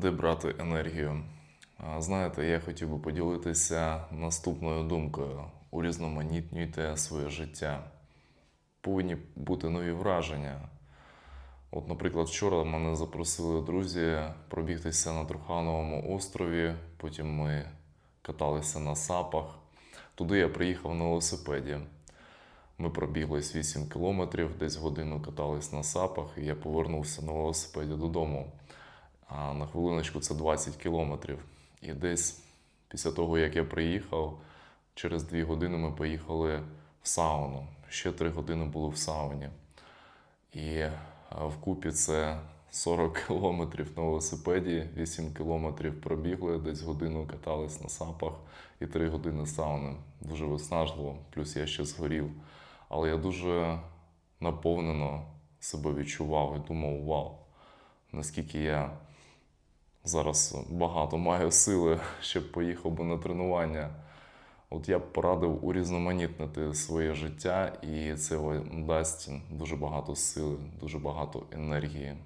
Де брати енергію? Знаєте, я хотів би поділитися наступною думкою: урізноманітнюйте своє життя. Повинні бути нові враження. От, наприклад, вчора мене запросили друзі пробігтися на Трухановому острові, потім ми каталися на сапах. Туди я приїхав на велосипеді. Ми пробіглись 8 кілометрів, десь годину катались на сапах, і я повернувся на велосипеді додому. А на хвилиночку це 20 кілометрів. І десь після того, як я приїхав, через 2 години ми поїхали в сауну. Ще 3 години були в сауні. І а, вкупі це 40 кілометрів на велосипеді, 8 кілометрів пробігли, десь годину катались на сапах і 3 години сауни. Дуже виснажливо, плюс я ще згорів. Але я дуже наповнено себе відчував і думав, вау, наскільки я зараз багато маю сили, щоб поїхав би на тренування. От я б порадив урізноманітнити своє життя, і це дасть дуже багато сили, дуже багато енергії.